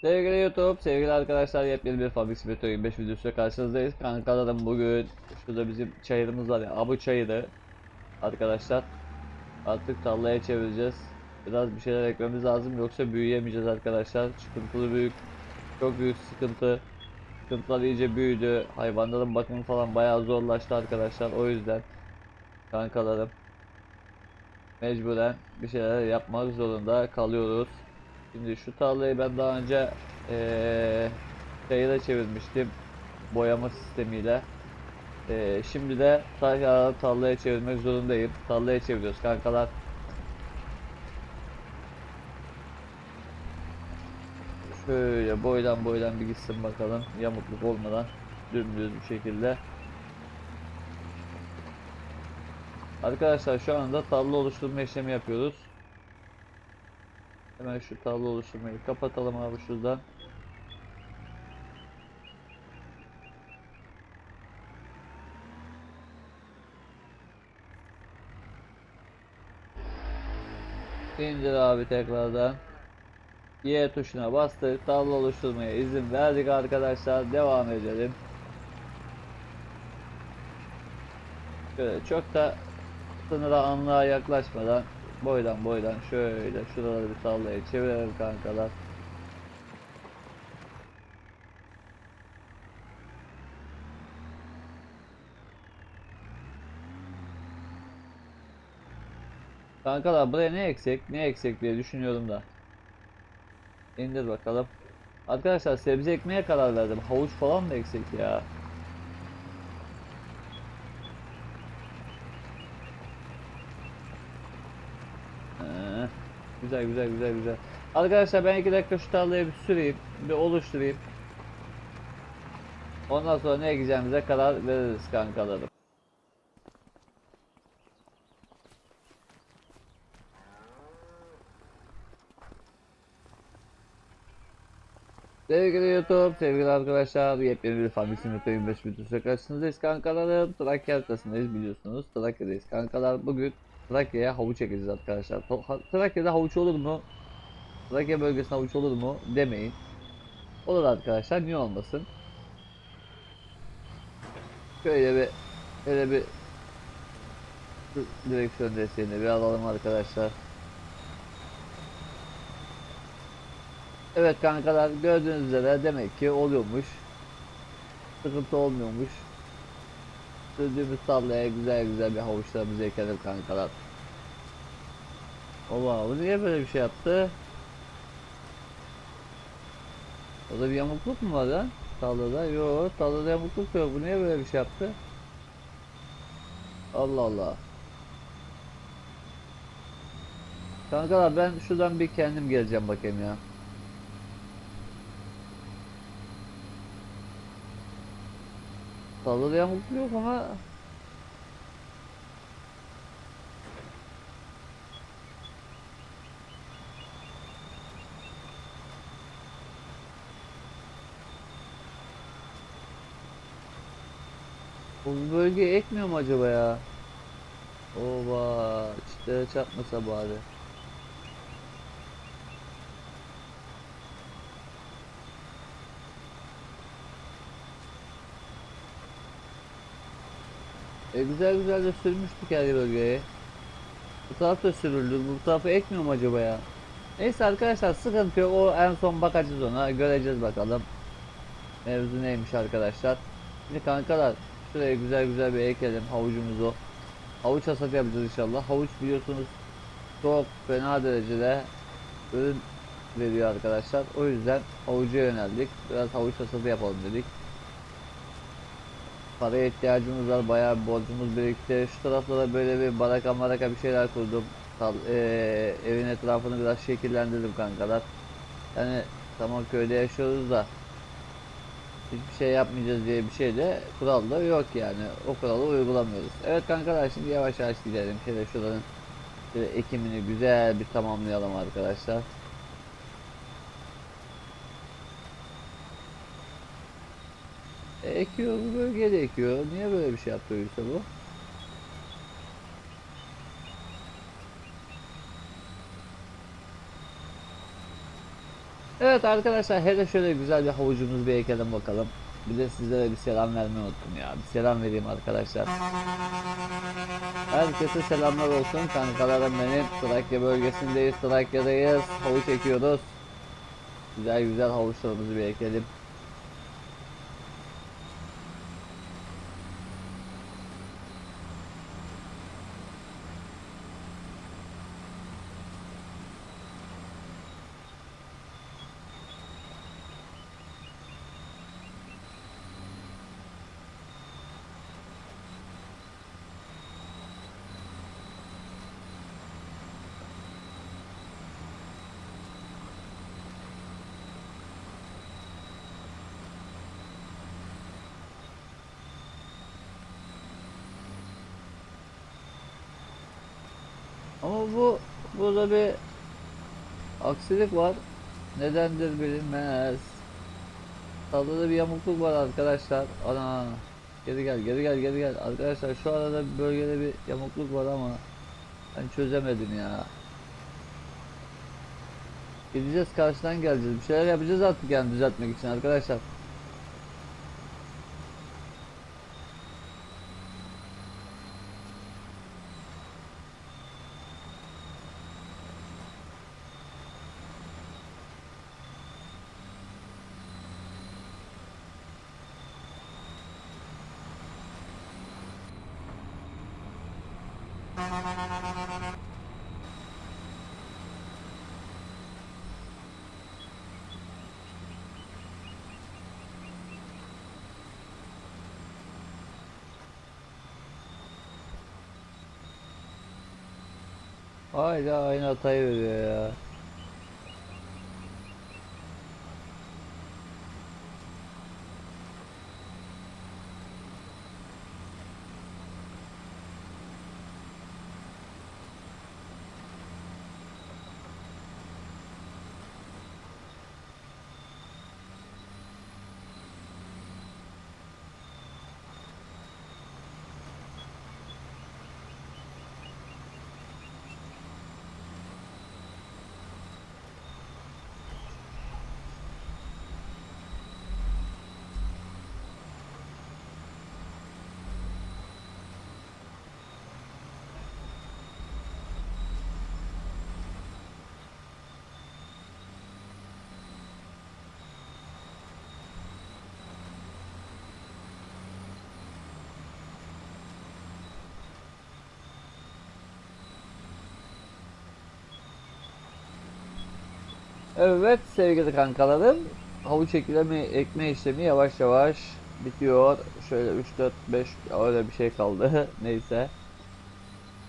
Sevgili YouTube, sevgili arkadaşlar yepyeni bir Fabrik Simulator 25 videosuyla karşınızdayız. Kankalarım bugün şurada bizim çayırımız var ya, Abu çayırı arkadaşlar. Artık tarlaya çevireceğiz. Biraz bir şeyler ekmemiz lazım yoksa büyüyemeyeceğiz arkadaşlar. Sıkıntılı büyük, çok büyük sıkıntı. Sıkıntılar iyice büyüdü. Hayvanların bakımı falan bayağı zorlaştı arkadaşlar. O yüzden kankalarım mecburen bir şeyler yapmak zorunda kalıyoruz. Şimdi şu tarlayı ben daha önce çayıra çevirmiştim boyama sistemiyle. Eee, şimdi de tekrar tarlaya çevirmek zorundayım. Tarlaya çeviriyoruz kankalar. Şöyle boydan boydan bir gitsin bakalım. Yamukluk olmadan dümdüz bir şekilde. Arkadaşlar şu anda tarla oluşturma işlemi yapıyoruz. Hemen şu tarla oluşturmayı kapatalım abi şuradan. İndir abi tekrardan. Y tuşuna bastık. Tarla oluşturmaya izin verdik arkadaşlar. Devam edelim. Şöyle çok da sınıra anlığa yaklaşmadan boydan boydan şöyle şuraları bir tarlaya çevirelim kankalar. Kankalar buraya ne eksik ne eksik diye düşünüyorum da. İndir bakalım. Arkadaşlar sebze ekmeye karar verdim. Havuç falan mı eksik ya? Ee, güzel güzel güzel güzel. Arkadaşlar ben iki dakika şu tarlayı bir süreyim, bir oluşturayım. Ondan sonra ne ekeceğimize karar veririz kankalarım. Sevgili YouTube, sevgili arkadaşlar, yepyeni bir Family Simulator 25 videosu karşınızdayız kankalarım. Trakya haritasındayız biliyorsunuz. Trakya'dayız kankalar. Bugün Trakya'ya havuç ekeceğiz arkadaşlar. Trakya'da havuç olur mu? Trakya bölgesinde havuç olur mu demeyin. Olur arkadaşlar, niye olmasın? Şöyle bir, şöyle bir direksiyon desteğini bir alalım arkadaşlar. Evet kankalar gördüğünüz üzere demek ki oluyormuş. Sıkıntı olmuyormuş. Sürdüğümüz tarlaya güzel güzel bir havuçlarımızı ekelim kankalar. Oba bu niye böyle bir şey yaptı? Orada bir yamukluk mu var lan? Tarlada? Yok tarlada yamukluk yok. Bu niye böyle bir şey yaptı? Allah Allah. Kankalar ben şuradan bir kendim geleceğim bakayım ya. Tarlada yamukluk yok ama Bu bölgeye ekmiyor mu acaba ya? Oba, çitlere çarpmasa bari. E güzel güzel de sürmüştük her bölgeye. Bu taraf da sürüldü. Bu tarafı ekmiyor mu acaba ya? Neyse arkadaşlar sıkıntı yok. O en son bakacağız ona. Göreceğiz bakalım. Mevzu neymiş arkadaşlar. Şimdi kankalar şuraya güzel güzel bir ekelim havucumuzu. Havuç hasat yapacağız inşallah. Havuç biliyorsunuz çok fena derecede ürün veriyor arkadaşlar. O yüzden havuca yöneldik. Biraz havuç hasatı yapalım dedik. Paraya ihtiyacımız var. Bayağı bir borcumuz birikti. Şu taraflara böyle bir baraka maraka bir şeyler kurdum. Tal, eee, evin etrafını biraz şekillendirdim kankalar. Yani tamam köyde yaşıyoruz da hiçbir şey yapmayacağız diye bir şey de kural da yok yani. O kuralı uygulamıyoruz. Evet kankalar şimdi yavaş yavaş gidelim. Şöyle şuranın şöyle ekimini güzel bir tamamlayalım arkadaşlar. Ekiyor bu bölgede ekiyor. Niye böyle bir şey yaptıysa bu? Evet arkadaşlar hele şöyle güzel bir havucumuzu bir ekelim bakalım. Bir de sizlere bir selam vermeyi unuttum ya. Bir selam vereyim arkadaşlar. Herkese selamlar olsun kankalarım benim. Trakya bölgesindeyiz. Trakya'dayız. Havuç ekiyoruz. Güzel güzel havuçlarımızı bir ekelim. Ama bu burada bir aksilik var. Nedendir bilinmez. Tarlada bir yamukluk var arkadaşlar. Ana. Geri gel, geri gel, geri gel. Arkadaşlar şu arada bölgede bir yamukluk var ama ben çözemedim ya. Gideceğiz karşıdan geleceğiz. Bir şeyler yapacağız artık yani düzeltmek için arkadaşlar. Hala aynı hatayı veriyor ya. Evet sevgili kankalarım. Havuç ekleme, ekme işlemi yavaş yavaş bitiyor. Şöyle 3 4 5 öyle bir şey kaldı. Neyse.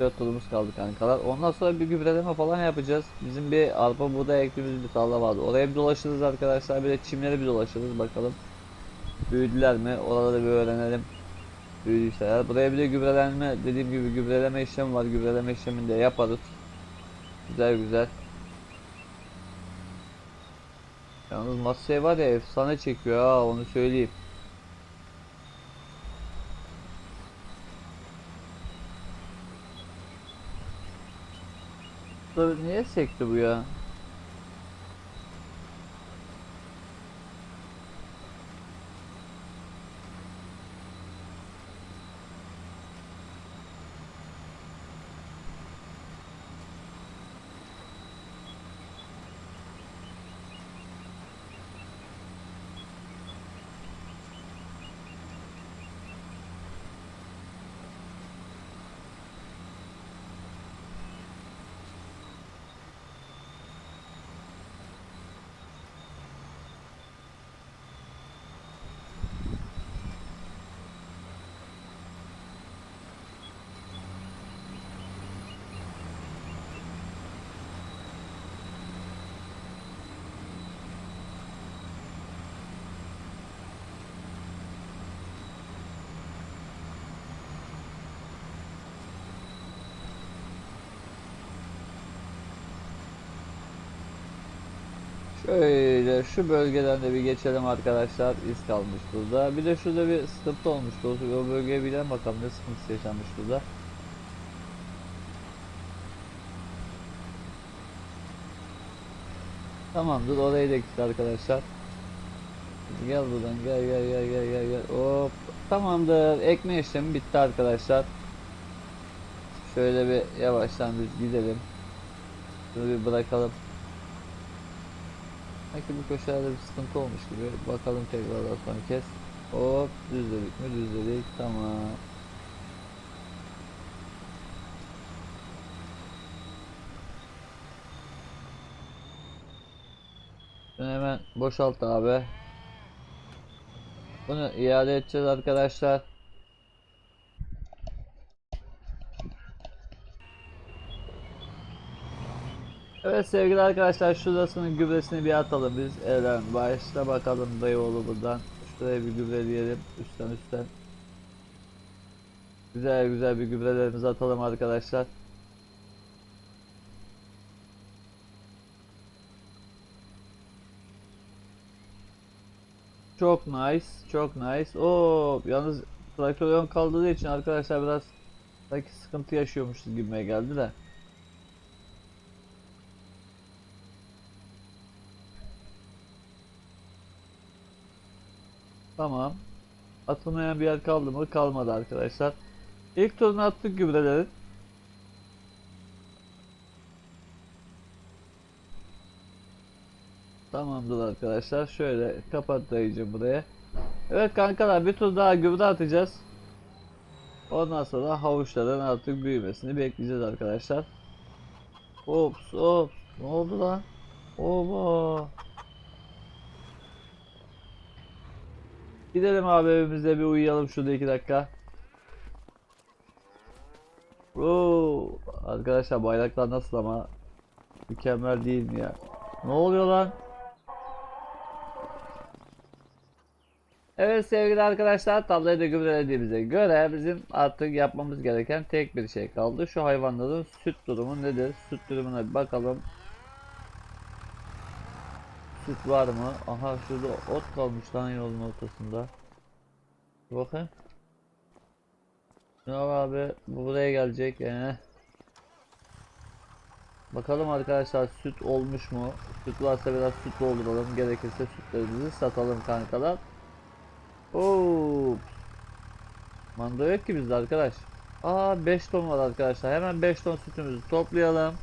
4 turumuz kaldı kankalar. Ondan sonra bir gübreleme falan yapacağız. Bizim bir arpa buğday ektiğimiz bir tarla vardı. Oraya bir dolaşırız arkadaşlar. Bir de çimleri bir dolaşırız bakalım. Büyüdüler mi? Oraları bir öğrenelim. Büyüdüyseler. Buraya bir de gübrelenme dediğim gibi gübreleme işlemi var. Gübreleme işlemini de yaparız. Güzel güzel. Yalnız masaya var ya efsane çekiyor ha onu söyleyeyim. Niye sekti bu ya? Şöyle şu bölgeden de bir geçelim arkadaşlar. İz kalmış burada. Bir de şurada bir sıkıntı olmuştu. O o bölgeye bilen bakalım ne sıkıntısı yaşanmış burada. Tamamdır orayı da ektik arkadaşlar. Gel buradan gel gel gel gel gel gel. Hop. Tamamdır. Ekme işlemi bitti arkadaşlar. Şöyle bir yavaştan biz gidelim. Şunu bir bırakalım. Sanki bu köşelerde bir sıkıntı olmuş gibi. Bakalım tekrardan son kez. Hop düzledik mi düzledik. Tamam. Şunu hemen boşalt abi. Bunu iade edeceğiz arkadaşlar. Evet sevgili arkadaşlar şurasının gübresini bir atalım. Biz Eren başla bakalım dayıoğlu buradan. Şuraya bir gübreleyelim üstten üstten. Güzel güzel bir gübrelerimizi atalım arkadaşlar. Çok nice çok nice. Oo yalnız traktör ön kaldırdığı için arkadaşlar biraz sanki sıkıntı yaşıyormuşuz gibime geldi de Tamam. Atılmayan bir yer kaldı mı? Kalmadı arkadaşlar. İlk turunu attık gübreleri. Tamamdır arkadaşlar. Şöyle kapat buraya. Evet kankalar bir tur daha gübre atacağız. Ondan sonra havuçların artık büyümesini bekleyeceğiz arkadaşlar. Ops ops. Ne oldu lan? Oba. Gidelim abi evimize bir uyuyalım şurada iki dakika. Oo, arkadaşlar bayraklar nasıl ama mükemmel değil mi ya? Ne oluyor lan? Evet sevgili arkadaşlar tabloyu da gübrelediğimize göre bizim artık yapmamız gereken tek bir şey kaldı. Şu hayvanların süt durumu nedir? Süt durumuna bir bakalım. Süt var mı? Aha şurada ot kalmış lan yolun ortasında. Bakın. Şuna bak abi bu buraya gelecek yani. Bakalım arkadaşlar süt olmuş mu? Süt varsa biraz süt dolduralım. Gerekirse sütlerimizi satalım kankalar. Oo. Manda yok ki bizde arkadaş. Aa 5 ton var arkadaşlar. Hemen 5 ton sütümüzü toplayalım.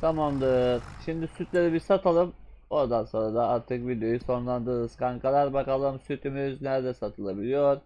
Tamamdır. Şimdi sütleri bir satalım. Ondan sonra da artık videoyu sonlandırırız kankalar. Bakalım sütümüz nerede satılabiliyor.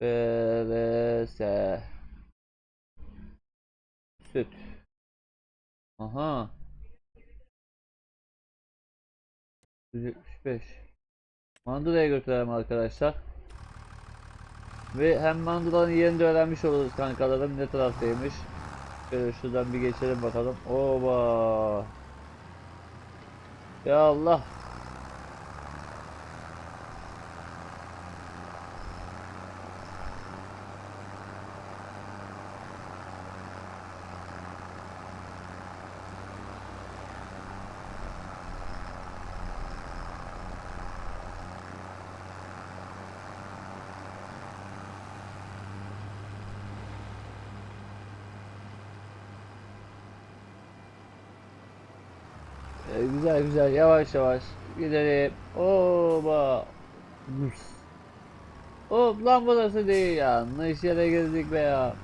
FRS Süt. Aha. 175. Mandıra'ya götürelim arkadaşlar. Ve hem Mandıra'nın yerini de öğrenmiş oluruz kankalarım ne taraftaymış. Şöyle şuradan bir geçelim bakalım. Oba. Ya Allah. Ee, güzel güzel yavaş yavaş gidelim. Oba. Hop lan burası değil yanlış yere girdik be ya.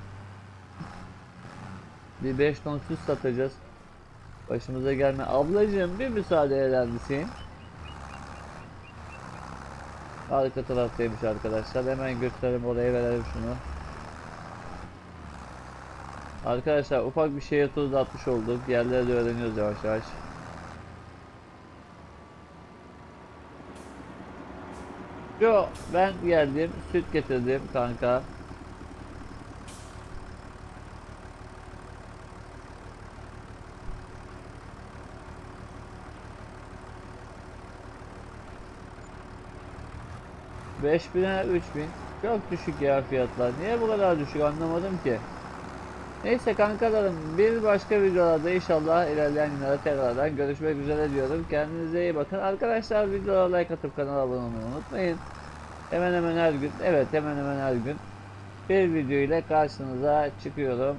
Bir 5 ton süt satacağız. Başımıza gelme. Ablacığım bir müsaade eder misin? Arka taraftaymış arkadaşlar. Hemen götürelim oraya verelim şunu. Arkadaşlar ufak bir turu da atmış olduk. Yerleri de öğreniyoruz yavaş yavaş. Yo ben geldim süt getirdim kanka. Beş bine üç bin. Çok düşük ya fiyatlar. Niye bu kadar düşük anlamadım ki. Neyse kankalarım bir başka videolarda inşallah ilerleyen günlerde tekrardan görüşmek üzere diyorum. Kendinize iyi bakın. Arkadaşlar videolara like atıp kanala abone olmayı unutmayın. Hemen hemen her gün, evet hemen hemen her gün bir video ile karşınıza çıkıyorum.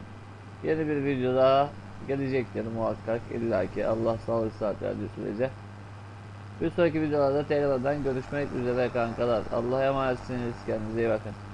Yeni bir videoda gelecektir muhakkak illaki Allah sağlık saat verdiği sürece. Bir sonraki videolarda tekrardan görüşmek üzere kankalar. Allah'a emanetsiniz. Kendinize iyi bakın.